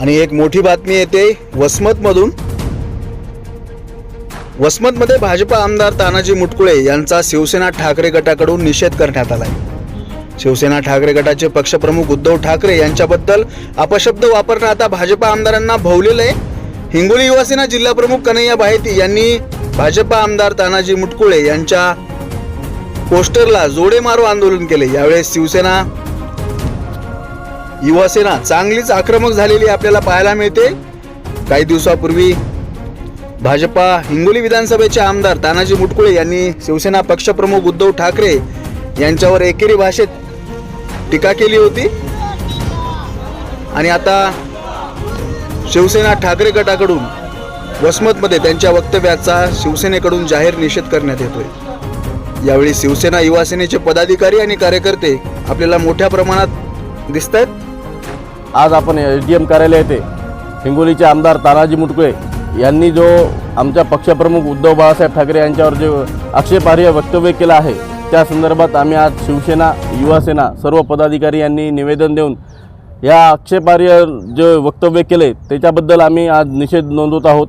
आणि एक मोठी बातमी येते वसमतमधून. वसमतमध्ये भाजपा आमदार तानाजी मुटकुळे यांचा शिवसेना ठाकरे गटाकडून निषेध करण्यात आला शिवसेना ठाकरे गटाचे पक्षप्रमुख उद्धव ठाकरे यांच्याबद्दल अपशब्द वापरणं आता भाजपा आमदारांना भोवलेलं आहे हिंगोली युवासेना जिल्हाप्रमुख कन्हैया बाहेती यांनी भाजपा आमदार तानाजी मुटकुळे यांच्या पोस्टरला जोडे मारो आंदोलन केले. यावेळेस शिवसेना युवासेना चांगलीच आक्रमक झालेली आपल्याला पाहायला मिळते. काही दिवसापूर्वी भाजपा हिंगोली विधानसभेचे आमदार तानाजी मुटकुळे यांनी शिवसेना पक्षप्रमुख उद्धव ठाकरे यांच्यावर एकेरी भाषेत टीका केली होती. आणि आता शिवसेना ठाकरे गटाकडून वसमतमध्ये त्यांच्या वक्तव्याचा शिवसेनेकडून जाहीर निषेध करण्यात येतोय. यावेळी शिवसेना युवासेनेचे पदाधिकारी आणि कार्यकर्ते आपल्याला मोठ्या प्रमाणात दिसत आहेत आज आपण एस डी एम कार्यालय येथे हिंगोलीचे आमदार तानाजी मुटकुळे यांनी जो आमच्या पक्षप्रमुख उद्धव बाळासाहेब ठाकरे यांच्यावर जे आक्षेपार्ह वक्तव्य केलं आहे त्या संदर्भात आम्ही आज शिवसेना युवासेना सर्व पदाधिकारी यांनी निवेदन देऊन या आक्षेपार्ह जे वक्तव्य केले त्याच्याबद्दल आम्ही आज निषेध नोंदवत आहोत.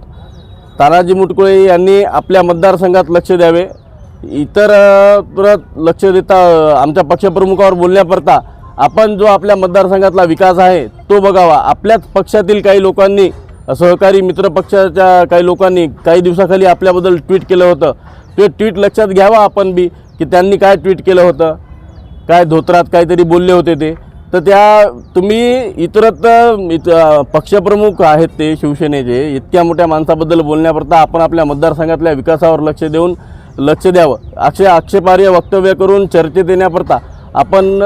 तानाजी मुटकुळे यांनी आपल्या मतदारसंघात लक्ष द्यावे. इतर लक्ष देता आमच्या पक्षप्रमुखावर बोलण्याकरता आपण जो आपल्या मतदारसंघातला विकास आहे तो बघावा. आपल्याच पक्षातील काही लोकांनी सहकारी मित्र पक्षाच्या काही लोकांनी काही दिवसाखाली आपल्याबद्दल ट्विट केलं होतं. ते ट्विट लक्षात घ्यावा आपण बी की त्यांनी काय ट्विट केलं होतं. काय धोत्रात काहीतरी बोलले होते ते. तर त्या तुम्ही इतरत्र इत पक्षप्रमुख आहेत ते शिवसेनेचे इतक्या मोठ्या माणसाबद्दल बोलण्याकरता आपण आपल्या मतदारसंघातल्या विकासावर लक्ष देऊन लक्ष द्यावं. अक्षय आक्षेपार्ह वक्तव्य करून चर्चेत येण्याकरता आपण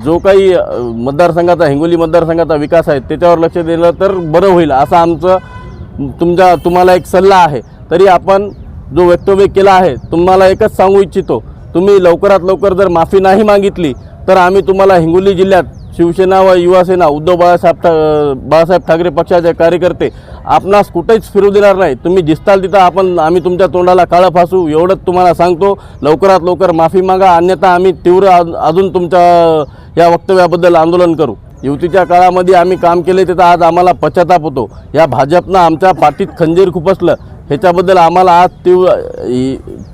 जो काही मतदारसंघाचा हिंगोली मतदारसंघाचा विकास आहे त्याच्यावर लक्ष दिलं तर बरं होईल असं आमचं तुमच्या तुम्हाला एक सल्ला आहे. तरी आपण जो वक्तव्य केला आहे तुम्हाला एकच सांगू इच्छितो. तुम्ही लवकरात लवकर जर माफी नाही मागितली तर आम्ही तुम्हाला हिंगोली जिल्ह्यात शिवसेना व युवासेना उद्धव बाळासाहेब ठा बाळासाहेब ठाकरे पक्षाचे कार्यकर्ते आपणास कुठेच फिरू देणार नाही. तुम्ही दिसताल तिथं आपण आम्ही तुमच्या तोंडाला काळं फासू एवढंच तुम्हाला सांगतो. लवकरात लवकर माफी मागा अन्यथा आम्ही तीव्र अजून तुमच्या या वक्तव्याबद्दल आंदोलन करू. युतीच्या काळामध्ये आम्ही काम केले त्याचा आज आम्हाला पश्चाताप होतो. या भाजपनं आमच्या पाठीत खंजीर खुपसलं. ह्याच्याबद्दल आम्हाला आज तीव्र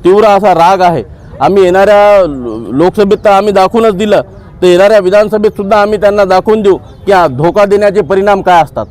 तीव्र असा राग आहे. आम्ही येणाऱ्या लोकसभेत तर आम्ही दाखवूनच दिलं. तर येणाऱ्या विधानसभेतसुद्धा आम्ही त्यांना दाखवून देऊ की धोका देण्याचे परिणाम काय असतात?